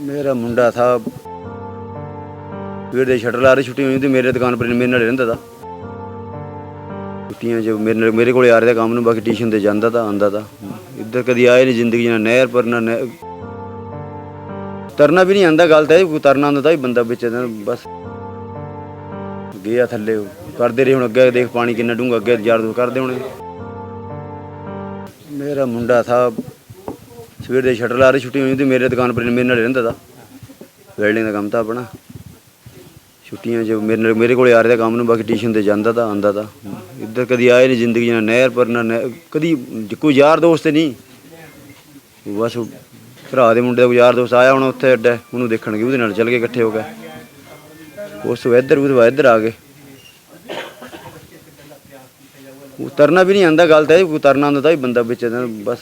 ਮੇਰਾ ਮੁੰਡਾ ਥਾ। ਸਵੇਰ ਦੇ ਸ਼ਟਰ ਲਾ ਰਹੀ, ਛੁੱਟੀ ਹੋਈ ਤੇ ਮੇਰੇ ਦੁਕਾਨ ਪਰ ਮੇਰੇ ਨਾਲ ਰਹਿੰਦਾ ਤਾ। ਛੁੱਟੀਆਂ 'ਚ ਮੇਰੇ ਨਾਲ, ਮੇਰੇ ਕੋਲੇ ਆ ਰਿਹਾ ਕੰਮ ਨੂੰ, ਬਾਕੀ ਟਿਊਸ਼ਨ ਤੇ ਜਾਂਦਾ ਤਾ ਆਂਦਾ ਤਾ। ਇੱਧਰ ਕਦੀ ਆਏ ਨਹੀਂ ਜ਼ਿੰਦਗੀ 'ਚ ਨਹਿਰ ਪਰ ਨਾ ਨਹਿ- ਤਰਨਾ ਵੀ ਨਹੀਂ ਆਂਦਾ ਗੱਲ ਤਾਂ ਇਹ ਤਰਨਾ ਆਂਦਾ ਤਾਂ ਹੀ ਬੰਦਾ ਵਿੱਚ ਬਸ ਗਿਆ ਥੱਲੇ ਕਰਦੇ ਰਹੇ ਹੁਣ ਅੱਗੇ, ਦੇਖ ਪਾਣੀ ਕਿੰਨਾ ਡੂੰਘਾ, ਅੱਗੇ ਯਾਰ ਕਰਦੇ ਹੋਣੇ। ਮੇਰਾ ਮੁੰਡਾ ਥਾ। ਸਵੇਰ ਦੇ ਸ਼ਟਰ ਲਾ ਰਹੇ, ਛੁੱਟੀ ਹੋਈ ਤੇ ਮੇਰੇ ਦੁਕਾਨ ਪਰ ਮੇਰੇ ਨਾਲ ਰਹਿੰਦਾ ਤਾ। ਵੈਲਡਿੰਗ ਦਾ ਕੰਮ ਤਾਂ ਆਪਣਾ। ਛੁੱਟੀਆਂ 'ਚ ਮੇਰੇ ਨਾਲ, ਮੇਰੇ ਕੋਲੇ ਆ ਰਿਹਾ ਕੰਮ ਨੂੰ, ਬਾਕੀ ਟਿਊਸ਼ਨ ਤੇ ਜਾਂਦਾ ਤਾ ਆਂਦਾ ਤਾ। ਇੱਧਰ ਕਦੀ ਆਏ ਨਹੀਂ ਜ਼ਿੰਦਗੀ 'ਚ ਨਾ ਨਹਿਰ ਪਰ ਨਾ ਨਹਿਰ ਕਦੀ ਕੋਈ ਯਾਰ ਦੋਸਤ ਨਹੀਂ ਬਸ ਭਰਾ ਦੇ ਮੁੰਡੇ ਦਾ ਕੋਈ ਯਾਰ ਦੋਸਤ ਆਇਆ ਹੁਣ ਉੱਥੇ ਅੱਡਾ, ਉਹਨੂੰ ਦੇਖਣ ਉਹਦੇ ਨਾਲ ਚੱਲ ਗਏ ਇਕੱਠੇ ਹੋ ਕੇ। ਉਸ ਤੋਂ ਇੱਧਰ, ਉਹਦੇ ਬਾਅਦ ਇੱਧਰ ਆ ਗਏ। ਉਤਰਨਾ ਵੀ ਨਹੀਂ ਆਂਦਾ ਗੱਲ ਤਾਂ ਇਹ ਉਤਰਨਾ ਆਂਦਾ ਤਾਂ ਹੀ ਬੰਦਾ ਵਿੱਚ ਇਹਦਾ ਬਸ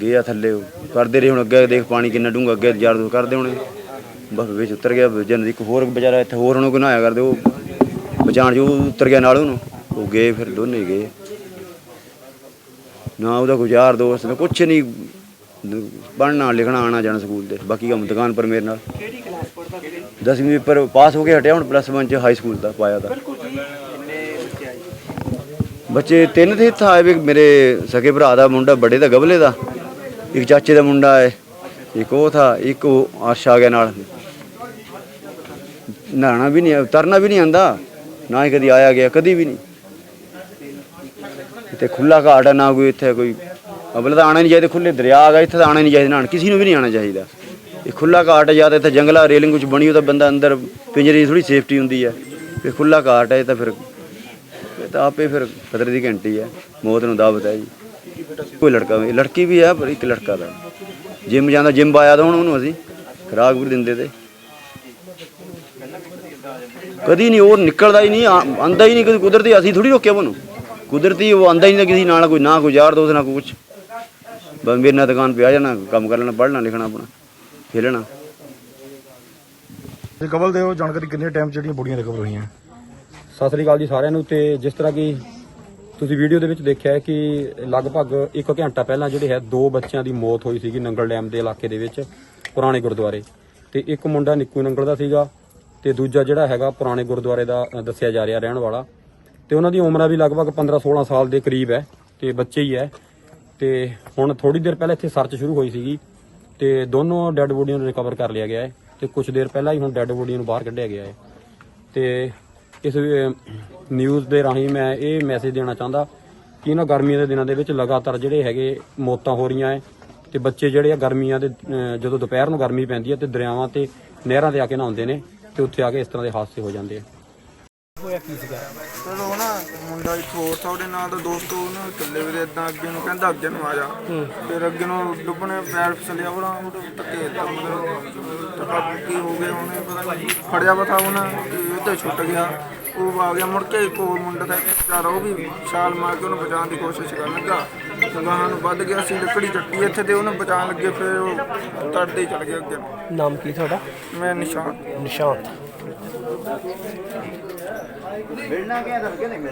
ਗਿਆ ਥੱਲੇ ਉਹ। ਕਰਦੇ ਰਹੇ ਹੁਣ ਅੱਗੇ ਦੇਖ ਪਾਣੀ ਕਿੰਨਾ ਡੂੰਘਾ ਅੱਗੇ ਯਾਰ ਦੋ ਕਰਦੇ ਹੋਣੇ। ਬਸ ਵਿੱਚ ਉਤਰ ਗਿਆ ਜਨ ਇੱਕ ਹੋਰ ਵਿਚਾਰਾ ਇੱਥੇ ਹੋਰ ਉਹਨੂੰ ਕੋਈ ਕਰਦੇ ਉਹ ਬਚਾਣ ਜੋ ਉਤਰ ਗਿਆ ਨਾਲ ਉਹਨੂੰ। ਉਹ ਗਏ ਫਿਰ ਦੋਨੇ ਗਏ। ਨਾ ਉਹਦਾ ਕੋਈ ਯਾਰ ਦੋਸਤ ਨਾ ਕੁਛ ਨਹੀਂ। ਪੜ੍ਹਨਾ ਲਿਖਣਾ ਆਣਾ ਜਾਣਾ ਸਕੂਲ ਤੇ। ਬਾਕੀ ਕੰਮ ਦੁਕਾਨ ਪਰ ਮੇਰੇ ਨਾਲ। ਕਿਹੜੀ ਕਲਾਸ ਪੜਦਾ ਵੀਰੇ ਦਸਵੀਂ ਪਰ ਪਾਸ ਹੋ ਕੇ ਹਟਿਆ ਹੁਣ ਪਲੱਸ 1 ਚ ਹਾਈ ਸਕੂਲ ਦਾ ਪਾਇਆ ਦਾ ਬਿਲਕੁਲ ਜੀ। ਆਏ ਬੱਚੇ ਤਿੰਨ ਤੇ ਇੱਥੇ ਆਏ ਵੀ ਮੇਰੇ ਸਕੇ ਭਰਾ ਦਾ ਮੁੰਡਾ ਬੜੇ ਦਾ ਗਬਲੇ ਦਾ। ਇੱਕ ਚਾਚੇ ਦਾ ਮੁੰਡਾ ਹੈ, ਇੱਕ ਉਹ ਥਾ, ਇੱਕ ਉਹ ਆਰਸ਼ ਆ ਗਿਆ ਨਾਲ। ਨਹਾਣਾ ਵੀ ਨਹੀਂ ਤਰਨਾ ਵੀ ਨਹੀਂ ਆਂਦਾ ਨਾ ਹੀ ਕਦੀ ਆਇਆ ਗਿਆ, ਕਦੀ ਵੀ ਨਹੀਂ। ਇੱਥੇ ਖੁੱਲਾ ਘਾਟ ਹੈ ਨਾ ਕੋਈ ਇੱਥੇ ਕੋਈ ਅਬਲ ਤਾਂ ਆਣਾ ਨਹੀਂ ਚਾਹੀਦਾ ਖੁੱਲੇ ਦਰਿਆ ਆ ਇੱਥੇ ਤਾਂ ਆਣਾ ਨਹੀਂ ਚਾਹੀਦਾ ਨਹਾਣ ਕਿਸੇ ਨੂੰ ਵੀ ਨਹੀਂ ਆਣਾ ਚਾਹੀਦਾ। ਇਹ ਖੁੱਲਾ ਘਾਟ ਹੈ ਜਾਂ ਤਾਂ ਇੱਥੇ ਜੰਗਲਾ, ਰੇਲਿੰਗ ਕੁਝ ਬਣੀ ਹੋ ਤਾਂ ਬੰਦਾ ਅੰਦਰ ਪਿੰਜਰੇ ਥੋੜੀ ਸੇਫਟੀ ਹੁੰਦੀ ਹੈ ਇਹ ਖੁੱਲਾ ਘਾਟ ਹੈ ਇਹ ਤਾਂ ਫਿਰ ਤਾਂ ਆਪੇ ਫਿਰ ਖਤਰੇ ਦੀ ਘੰਟੀ ਹੈ। ਮੌਤ ਨੂੰ ਦਾਵਤ ਹੈ ਜੀ। ਕੋਈ ਲੜਕਾ ਵੀ ਲੜਕੀ ਵੀ ਹੈ ਪਰ ਇੱਕ ਲੜਕਾ ਦਾ। ਜਿਮ ਜਾਂਦਾ, ਜਿਮ ਆਇਆ ਤਾਂ ਹੁਣ ਉਹਨੂੰ ਅਸੀਂ। ਖਰਾਕ ਵੀ ਦਿੰਦੇ ਤੇ। ਕਦੀ ਨਹੀਂ, ਉਹ ਨਿਕਲਦਾ ਹੀ ਨਹੀਂ ਆਂਦਾ ਹੀ ਨਹੀਂ ਕਦੀ ਕੁਦਰਤੀ। ਅਸੀਂ ਥੋੜੀ ਰੋਕਿਆ ਉਹਨੂੰ। ਕੁਦਰਤੀ ਉਹ ਆਂਦਾ ਹੀ ਨਹੀਂ ਕਿਸੇ ਨਾਲ, ਕੋਈ ਨਾ ਕੋਈ ਯਾਰ ਦੋਸਤ, ਨਾ ਕੋਈ ਕੁਛ। ਬਸ ਮੇਰੇ ਨਾਲ ਦੁਕਾਨ ਪਿਆ ਜਾਣਾ, ਕੰਮ ਕਰ ਲੈਣਾ, ਪੜ੍ਹਨਾ, ਲਿਖਣਾ ਆਪਣਾ, ਖੇਲਣਾ। ਇਹ ਕਬਲ ਜਾਣਕਾਰੀ ਕਿੰਨੇ ਟਾਈਮ ਜਿਹੜੀਆਂ ਬੋਡੀਆਂ ਰਿਕਵਰ ਹੋਈਆਂ। ਸਤਿ ਸ੍ਰੀ ਅਕਾਲ ਜੀ ਸਾਰਿਆਂ ਨੂੰ ਤੇ ਜਿਸ ਤਰ੍ਹਾਂ ਕਿ ਤੁਸੀਂ ਵੀਡੀਓ ਦੇ ਵਿੱਚ ਦੇਖਿਆ ਹੈ ਕਿ ਲਗਭਗ 1 ਘੰਟਾ ਪਹਿਲਾਂ ਜਿਹੜੇ ਹੈ ਦੋ ਬੱਚਿਆਂ ਦੀ ਮੌਤ ਹੋਈ ਸੀਗੀ ਨੰਗਲ ਡੈਮ ਦੇ ਇਲਾਕੇ ਦੇ ਵਿੱਚ, ਪੁਰਾਣੇ ਗੁਰਦੁਆਰੇ। ਤੇ ਇੱਕ ਮੁੰਡਾ ਨਿੱਕੂ ਨੰਗਲ ਦਾ ਸੀਗਾ ਤੇ ਦੂਜਾ ਜਿਹੜਾ ਹੈਗਾ ਪੁਰਾਣੇ ਗੁਰਦੁਆਰੇ ਦਾ ਦੱਸਿਆ ਜਾ ਰਿਹਾ ਰਹਿਣ ਵਾਲਾ। ਤੇ ਉਹਨਾਂ ਦੀ ਉਮਰਾਂ ਵੀ ਲਗਭਗ 15-16 ਸਾਲ ਦੇ ਕਰੀਬ ਹੈ ਤੇ ਬੱਚੇ ਹੀ ਹੈ। ਤੇ ਹੁਣ ਥੋੜੀ ਦੇਰ ਪਹਿਲਾਂ ਇੱਥੇ ਸਰਚ ਸ਼ੁਰੂ ਹੋਈ ਸੀਗੀ ਤੇ ਦੋਨੋਂ ਡੈੱਡ ਬੋਡੀਆਂ ਨੂੰ ਰਿਕਵਰ ਕਰ ਲਿਆ ਗਿਆ ਹੈ ਤੇ ਕੁਝ ਦੇਰ ਪਹਿਲਾਂ ਹੀ ਹੁਣ ਡੈੱਡ ਬੋਡੀਆਂ ਨੂੰ ਬਾਹਰ ਕੱਢਿਆ ਗਿਆ ਹੈ। ਤੇ ਇਸ ਨਿਊਜ਼ ਦੇ ਰਾਹੀਂ ਮੈਂ ਇਹ ਮੈਸੇਜ ਦੇਣਾ ਚਾਹੁੰਦਾ ਕਿ ਇਹਨਾਂ ਗਰਮੀਆਂ ਦੇ ਦਿਨਾਂ ਦੇ ਵਿੱਚ ਲਗਾਤਾਰ ਜਿਹੜੇ ਹੈਗੇ ਮੌਤਾਂ ਹੋ ਰਹੀਆਂ ਹੈ ਤੇ ਬੱਚੇ ਜਿਹੜੇ ਆ ਗਰਮੀਆਂ ਦੇ ਜਦੋਂ ਦੁਪਹਿਰ ਨੂੰ ਗਰਮੀ ਪੈਂਦੀ ਹੈ ਤੇ ਦਰਿਆਵਾਂ ਤੇ ਨਹਿਰਾਂ ਤੇ ਆ ਕੇ ਨਹਾਉਂਦੇ ਨੇ ਤੇ ਉੱਥੇ ਆ ਕੇ ਇਸ ਤਰ੍ਹਾਂ ਦੇ ਹਾਦਸੇ ਹੋ ਜਾਂਦੇ ਆ। ਹੋਇਆ ਕੀ ਸੀਗਾ? ਚਲੋ ਨਾ ਮੁੰਡਾ ਇੱਕ ਹੋਰ ਥਾ ਉਹਦੇ ਨਾਲ ਦਾ ਦੋਸਤ ਉਹ ਨਾ ਇਕੱਲੇ ਵੀ ਇਦਾਂ ਅੱਗੇ ਨੂੰ ਕਹਿੰਦਾ ਅੱਗੇ ਨੂੰ ਆ ਜਾ। ਫਿਰ ਅੱਗੇ ਨੂੰ ਡੁੱਬਣੇ ਪੈਰ ਫਿਸਲਿਆ ਉਹਦਾ ਉਹਦੇ ਧੱਕੇ ਤਾਂ ਮਤਲਬ ਟੱਕਾ ਕੀ ਹੋ ਗਿਆ ਉਹਨੇ ਪਤਾ ਨਹੀਂ ਫੜਿਆ ਥਾ ਉਹਨਾਂ ਉੱਤੇ ਛੁੱਟ ਗਿਆ। ਉਹ ਆ ਗਿਆ ਮੁੜ ਕੇ ਇੱਕ ਹੋਰ ਮੁੰਡਾ ਦਾ ਵਿਚਾਰਾ ਉਹ ਵੀ ਛਾਲ ਮਾਰ ਕੇ ਉਹਨੂੰ ਬਚਾਉਣ ਦੀ ਕੋਸ਼ਿਸ਼ ਕਰਨ ਲੱਗਾ। ਗਾਹਾਂ ਨੂੰ ਵੱਧ ਗਿਆ ਸੀ ਲੱਕੜੀ ਚੱਟੀ ਇੱਥੇ ਤੇ ਉਹਨੂੰ ਬਚਾਉਣ ਲੱਗੇ ਫਿਰ ਉਹ ਤੜਦੇ ਚਲ ਗਿਆ ਅੱਗੇ ਨੂੰ। ਨਾਮ ਕੀ ਤੁਹਾਡਾ? ਮੈਂ ਨਿਸ਼ਾਨ। ਨਿਸ਼ਾਂਤ